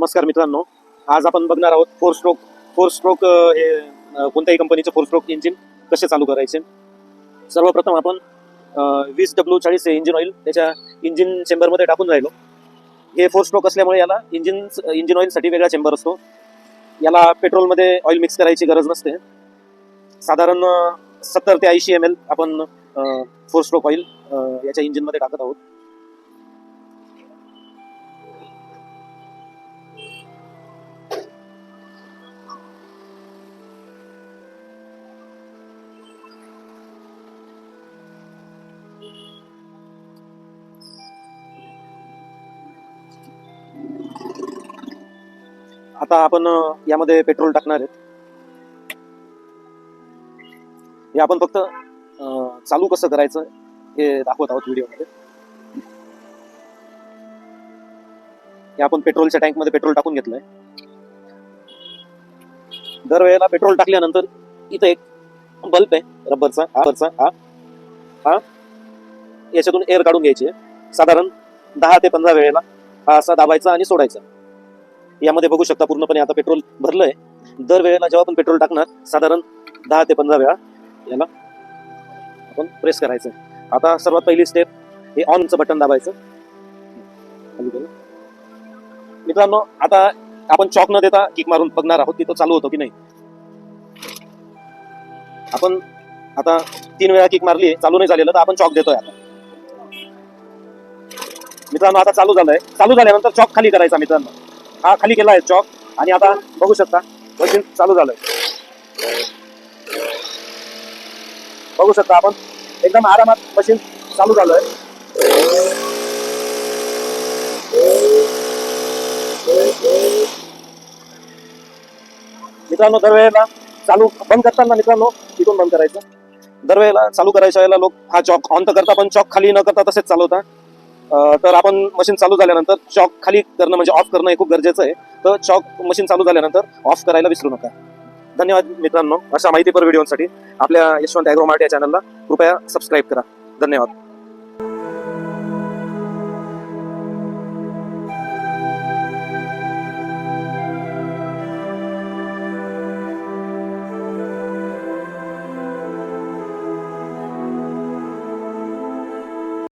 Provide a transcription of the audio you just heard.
नमस्कार मित्रांनो. आज आपण बघणार आहोत फोर स्ट्रोक फोर स्ट्रोक हे कोणत्याही कंपनीचे फोर स्ट्रोक इंजिन कसे चालू करायचे. सर्वप्रथम आपण वीस डब्ल्यू चाळीस हे इंजिन ऑइल त्याच्या इंजिन चेंबरमध्ये टाकून राहिलो. हे फोर स्ट्रोक असल्यामुळे याला इंजिन इंजिन ऑइलसाठी वेगळा चेंबर असतो. याला पेट्रोलमध्ये ऑइल मिक्स करायची गरज नसते. साधारण सत्तर ते ऐंशी एम एल आपण फोर स्ट्रोक ऑइल याच्या इंजिनमध्ये टाकत आहोत. आता आपण यामध्ये पेट्रोल टाकणार आहेत. हे आपण फक्त चालू कसं करायचं हे दाखवत आहोत व्हिडिओमध्ये. हे आपण पेट्रोलच्या टँकमध्ये पेट्रोल टाकून घेतलंय. दरवेळेला पेट्रोल टाकल्यानंतर इथं एक बल्ब आहे रबरचा रबरचा हा हा. याच्यातून एअर काढून घ्यायची आहे. साधारण दहा ते पंधरा वेळेला हा असा दाबायचा आणि सोडायचा. यामध्ये बघू शकता पूर्णपणे आता पेट्रोल भरलंय. दर वेळेला जेव्हा आपण पेट्रोल टाकणार साधारण दहा ते पंधरा वेळा याला आपण प्रेस करायचं आता सर्वात पहिली स्टेप हे ऑनचं बटन दाबायचं. मित्रांनो आता आपण चॉक न देता किक मारून बघणार आहोत की तो चालू होतो की नाही. आपण आता तीन वेळा किक मारली चालू नाही झालेलं तर आपण चॉक देतोय आता. मित्रांनो आता चालू झालंय. चालू झाल्यानंतर चॉक खाली करायचा मित्रांनो. हा खाली केला आहे चॉक. आणि आता बघू शकता मशीन चालू झालंय. बघू शकता आपण एकदम आरामात मशीन चालू झालंय. मित्रांनो दरवेळेला चालू बंद करताना मित्रांनो तिथून बंद करायचं. दरवेळेला चालू करायच्या वेळेला लोक हा चॉक ऑन तर करता पण चॉक खाली न करता तसेच चालवता तर आपण मशीन चालू झाल्यानंतर चॉक खाली करणं म्हणजे ऑफ करणं हे खूप गरजेचं आहे. तर चॉक मशीन चालू झाल्यानंतर ऑफ करायला विसरू नका. धन्यवाद मित्रांनो अशा माहितीपर व्हिडिओसाठी आपल्या यशवंत ॲग्रो मार्ट या चॅनलला कृपया सबस्क्राईब करा. धन्यवाद.